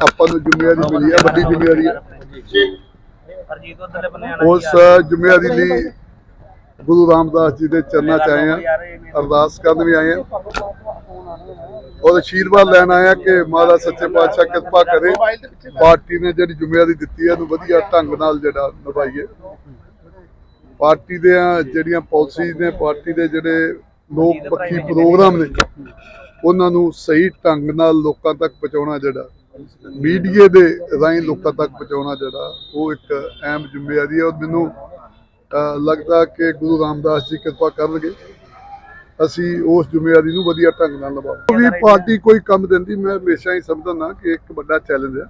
ਆਪਾਂ ਨੂੰ ਜ਼ਿੰਮੇਵਾਰੀ ਮਿਲੀ ਹੈ ਵੱਡੀ ਜ਼ਿੰਮੇਵਾਰੀ ਹੈ। ਉਸ ਜ਼ਿੰਮੇਵਾਰੀ ਲਈ ਗੁਰੂ ਰਾਮਦਾਸ ਜੀ ਦੇ ਚਰਨਾਂ 'ਚ ਆਏ ਆ ਅਰਦਾਸ ਕਰਨ ਵੀ ਆਏ ਆ ਔਰ ਅਸ਼ੀਰਵਾਦ ਲੈਣ ਆਏ ਆ ਕਿ ਮਹਾਰਾਜ ਸੱਚੇ ਪਾਤਸ਼ਾਹ ਕਿਰਪਾ ਕਰੇ। ਪਾਰਟੀ ਨੇ ਜਿਹੜੀ ਜ਼ਿੰਮੇਵਾਰੀ ਦਿੱਤੀ ਹੈ ਉਹਨੂੰ ਵਧੀਆ ਢੰਗ ਨਾਲ ਜਿਹੜਾ ਨਿਭਾਈਏ। ਪਾਰਟੀ ਦੇ ਜਿਹੜੀਆਂ ਪਾਲਿਸੀਜ਼ ਨੇ ਪਾਰਟੀ ਦੇ ਜਿਹੜੇ ਲੋਕ ਪੱਖੀ ਪ੍ਰੋਗਰਾਮ ਨੇ ਉਹਨਾਂ ਨੂੰ ਸਹੀ ਢੰਗ ਨਾਲ ਲੋਕਾਂ ਤੱਕ ਪਹੁੰਚਾਉਣਾ ਜਿਹੜਾ ਮੀਡੀਆ ਦੇ ਰਾਹੀਂ ਲੋਕਾਂ ਤੱਕ ਪਹੁੰਚਾਉਣਾ ਜਿਹੜਾ ਉਹ ਇੱਕ ਅਹਿਮ ਜ਼ਿੰਮੇਵਾਰੀ ਹੈ ਔਰ ਮੈਨੂੰ ਲੱਗਦਾ ਕਿ ਗੁਰੂ ਰਾਮਦਾਸ ਜੀ ਕਿਰਪਾ ਕਰਨਗੇ। ਅਸੀਂ ਉਸ ਜ਼ਿੰਮੇਵਾਰੀ ਨੂੰ ਵਧੀਆ ਢੰਗ ਨਾਲ ਨਿਭਾਵਾਂਗੇ। ਵੀ ਪਾਰਟੀ ਕੋਈ ਕੰਮ ਦਿੰਦੀ ਮੈਂ ਹਮੇਸ਼ਾ ਹੀ ਸਮਝਦਾ ਕਿ ਇੱਕ ਵੱਡਾ ਚੈਲੰਜ ਹੈ।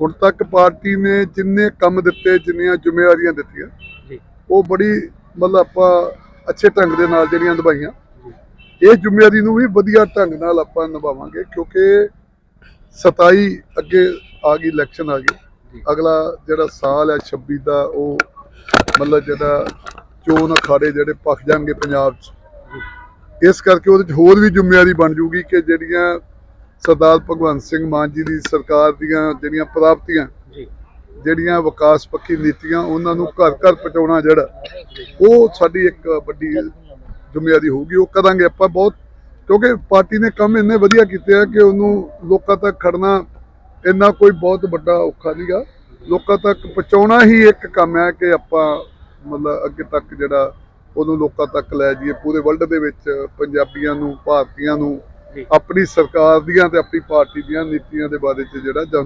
ਹੁਣ ਤੱਕ ਪਾਰਟੀ ਨੇ ਜਿੰਨੇ ਕੰਮ ਦਿੱਤੇ ਜਿੰਨੀਆਂ ਜ਼ਿੰਮੇਵਾਰੀਆਂ ਦਿੱਤੀਆਂ ਜੀ। ਉਹ ਬੜੀ ਮਤਲਬ ਆਪਾਂ ਅੱਛੇ ਢੰਗ ਦੇ ਨਾਲ ਜਿਹੜੀਆਂ ਨਿਭਾਈਆਂ। ਇਹ ਜ਼ਿੰਮੇਵਾਰੀ ਨੂੰ ਵੀ ਵਧੀਆ ਢੰਗ ਨਾਲ ਆਪਾਂ ਨਿਭਾਵਾਂਗੇ ਕਿਉਂਕਿ 27 ਅੱਗੇ ਆ ਗਈ ਇਲੈਕਸ਼ਨ ਆ ਗਈ। ਅਗਲਾ ਜਿਹੜਾ ਸਾਲ ਹੈ 26 ਦਾ ਉਹ ਮਤਲਬ ਜਿਹੜਾ ਚੋਣ ਅਖਾੜੇ ਜਿਹੜੇ ਪੱਕ ਜਾਣਗੇ ਪੰਜਾਬ 'ਚ। ਇਸ ਕਰਕੇ ਉਹਦੇ 'ਚ ਹੋਰ ਵੀ ਜ਼ਿੰਮੇਵਾਰੀ ਬਣ ਜੂਗੀ ਕਿ ਜਿਹੜੀਆਂ ਸਰਦਾਰ ਭਗਵੰਤ ਸਿੰਘ ਮਾਨ ਜੀ ਦੀ ਸਰਕਾਰ ਦੀਆਂ ਜਿਹੜੀਆਂ ਪ੍ਰਾਪਤੀਆਂ ਜਿਹੜੀਆਂ ਵਿਕਾਸ ਪੱਖੀ ਨੀਤੀਆਂ ਉਹਨਾਂ ਨੂੰ ਘਰ ਘਰ ਪਹੁੰਚਾਉਣਾ ਜਿਹੜਾ ਉਹ ਸਾਡੀ ਇੱਕ ਵੱਡੀ ਜ਼ਿੰਮੇਵਾਰੀ ਹੋਊਗੀ ਉਹ ਕਰਾਂਗੇ ਆਪਾਂ ਬਹੁਤ ਕਿਉਂਕਿ ਪਾਰਟੀ ਨੇ ਕੰਮ ਇੰਨੇ ਵਧੀਆ ਕੀਤੇ ਆ ਕਿ ਉਹਨੂੰ ਲੋਕਾਂ ਤੱਕ ਖੜਨਾ ਇੰਨਾ ਕੋਈ ਬਹੁਤ ਵੱਡਾ ਔਖਾ ਨਹੀਂਗਾ ਲੋਕਾਂ ਤੱਕ ਪਹੁੰਚਾਉਣਾ ਹੀ ਇੱਕ ਕੰਮ ਹੈ ਕਿ ਆਪਾਂ ਮਤਲਬ ਅੱਗੇ ਤੱਕ ਜਿਹੜਾ ਉਹਨੂੰ ਲੋਕਾਂ ਤੱਕ ਲੈ ਜਾਈਏ ਪੂਰੇ ਵਰਲਡ ਦੇ ਵਿੱਚ ਪੰਜਾਬੀਆਂ ਨੂੰ ਭਾਰਤੀਆਂ ਨੂੰ। ਆਪਣੀ ਸਰਕਾਰ ਦੀਆਂ ਤੇ ਆਪਣੀ ਪਾਰਟੀ ਦੀਆਂ ਨੀਤੀਆਂ ਦੇ ਬਾਰੇ ਚ ਜਿਹੜਾ ਜਾਣੂ